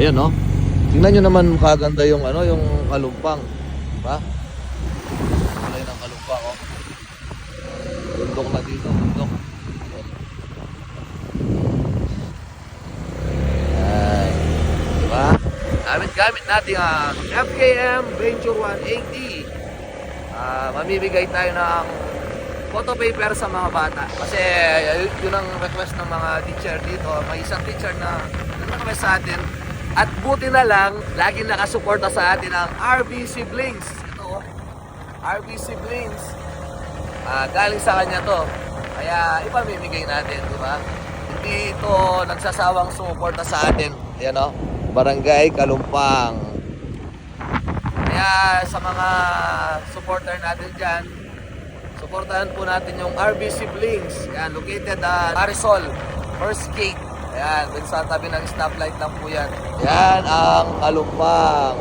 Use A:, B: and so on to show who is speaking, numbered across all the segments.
A: Ayan no. Tingnan nyo naman kaganda yung ano, yung kalumpang. Diba? Kulay ng kalumpang oh. Bundok na dito, bundok. Ay, diba? Gamit-gamit natin ang FKM Venture 180. Ah, mamimigay tayo ng photo paper sa mga bata. Kasi uh, yun ang request ng mga teacher dito. May isang teacher na request sa atin. At buti na lang, laging nakasuporta sa atin ang RB Siblings. Ito, oh. RB Siblings. Ah, galing sa kanya to. Kaya ipamimigay natin, di ba? Hindi ito nagsasawang sumuporta sa atin. Ayan o, Barangay Kalumpang. Kaya sa mga supporter natin dyan, supportahan po natin yung RB Siblings. Yan, located at Marisol, First Gate. Ayan, dun sa tabi ng stoplight lang po yan. Yan ang Kalumpang.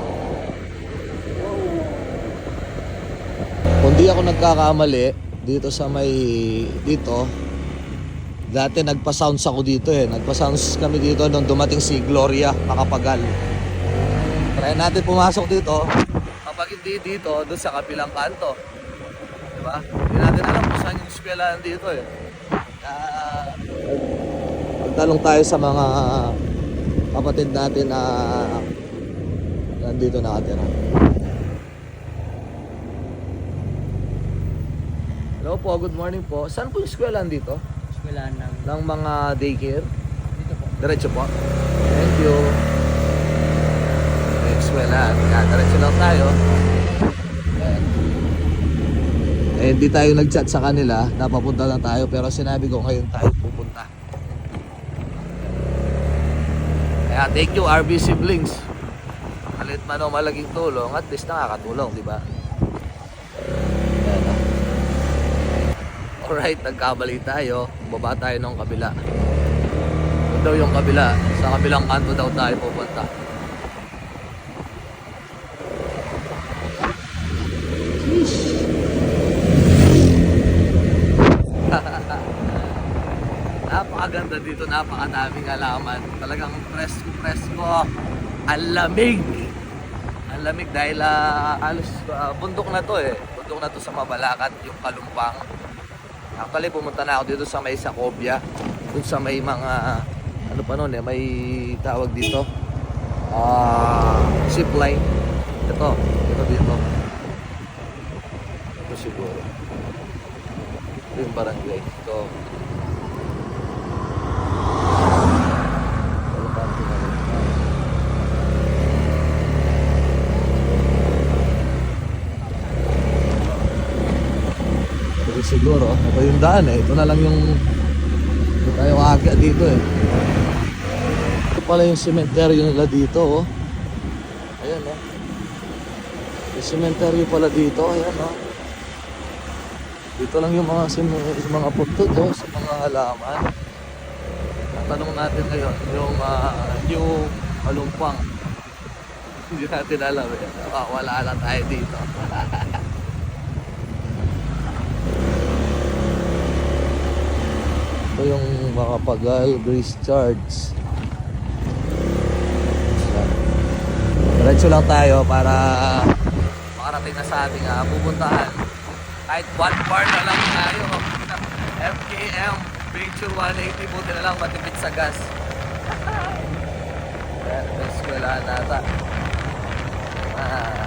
A: Kung di ako nagkakamali, dito sa may, dito, dati nagpa-sounds ako dito eh. Nagpa-sounds kami dito nung dumating si Gloria Makapagal. Try natin pumasok dito. Kapag hindi dito, doon sa kapilang kanto. Diba? Hindi natin alam kung saan yung eskwelahan dito eh. Uh, magtanong tayo sa mga kapatid natin na nandito nakatira. Hello po, good morning po. Saan po yung eskwelahan dito?
B: Eskwelahan ng
A: Ng mga daycare?
B: dito po.
A: Diretso po. Thank you. May eskwelahan. Yan, diretso lang tayo. Ayan. Eh, hindi tayo nag-chat sa kanila. Napapunta na tayo. Pero sinabi ko ngayon tayo pupunta. Kaya thank you RB Siblings. Kalit man o malaging tulong, at least nakakatulong, di ba? Ah. Alright, nagkamali tayo. Baba tayo ng kabila. Ito daw yung kabila. Sa kabilang kanto daw tayo pupunta. Napakaganda dito, napakadaming halaman. Talagang presko presko. Ang lamig. Ang lamig dahil ah, alos ah, bundok na to eh. Bundok na to sa Mabalacat, yung Kalumpang. Actually, pumunta na ako dito sa may Sacobia. Dun sa may mga, ano pa nun eh, may tawag dito. Ah, zip line. Ito, ito dito. Ito siguro. Ito yung barangay. Ito. Ano pa ang tinawag? Ito siguro, ito yung daan eh. Ito na lang yung ito tayo aga dito eh. Ito pala yung cementerio nila dito oh. Ayan oh. Yung cementerio pala dito, ayan oh. Dito lang yung mga sim yung mga puntod oh, sa mga halaman. Tatanong natin ngayon, yung ah, new kalumpang. Hindi natin alam eh. Wala lang tayo dito. Ito yung Makapagal Grace. Yan. Diretso lang tayo para makarating na sa ating uh, pupuntahan. Kahit one bar na lang tayo. FKM Venture 180 buti na lang matipid sa gas. Yan, may eskwelahan nata. Ah.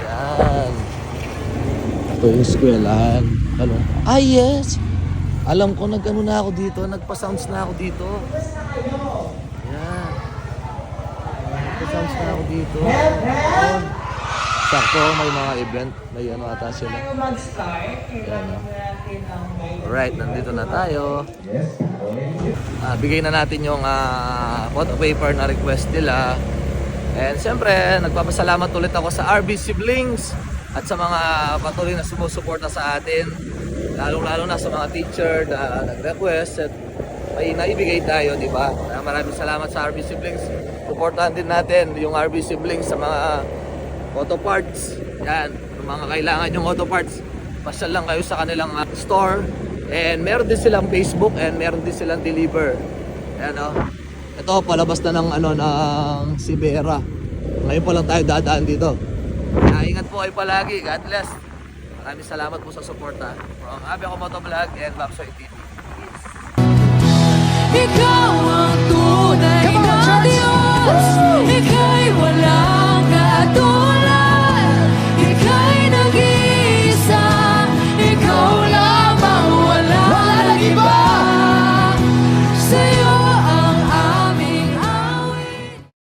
A: Yan. Ito yung eskwelahan. Ano? Ah, yes! Alam ko, nag-ano na ako dito. Nagpa-sounds na ako dito. Yan. Nagpa-sounds na ako dito. Yan. Sakto, may mga event. May ano ata sila. No? Alright, nandito na tayo. Ah, bigay na natin yung ah, photo paper na request nila. And siyempre, nagpapasalamat ulit ako sa RB Siblings at sa mga patuloy na sumusuporta sa atin. Lalo-lalo na sa mga teacher na nag-request at may naibigay tayo, di ba? Maraming salamat sa RB Siblings. Suportahan din natin yung RB Siblings sa mga auto parts. Yan, yung mga kailangan yung auto parts. Pasyal lang kayo sa kanilang uh, store. And meron din silang Facebook and meron din silang deliver. Yan o. Ito, palabas na ng ano ng Sibera. Ngayon pa lang tayo dadaan dito. Ingat po kayo palagi. God bless. Maraming salamat po sa suporta. From Abi ako Motovlog and Babsoy TV.
B: Ikaw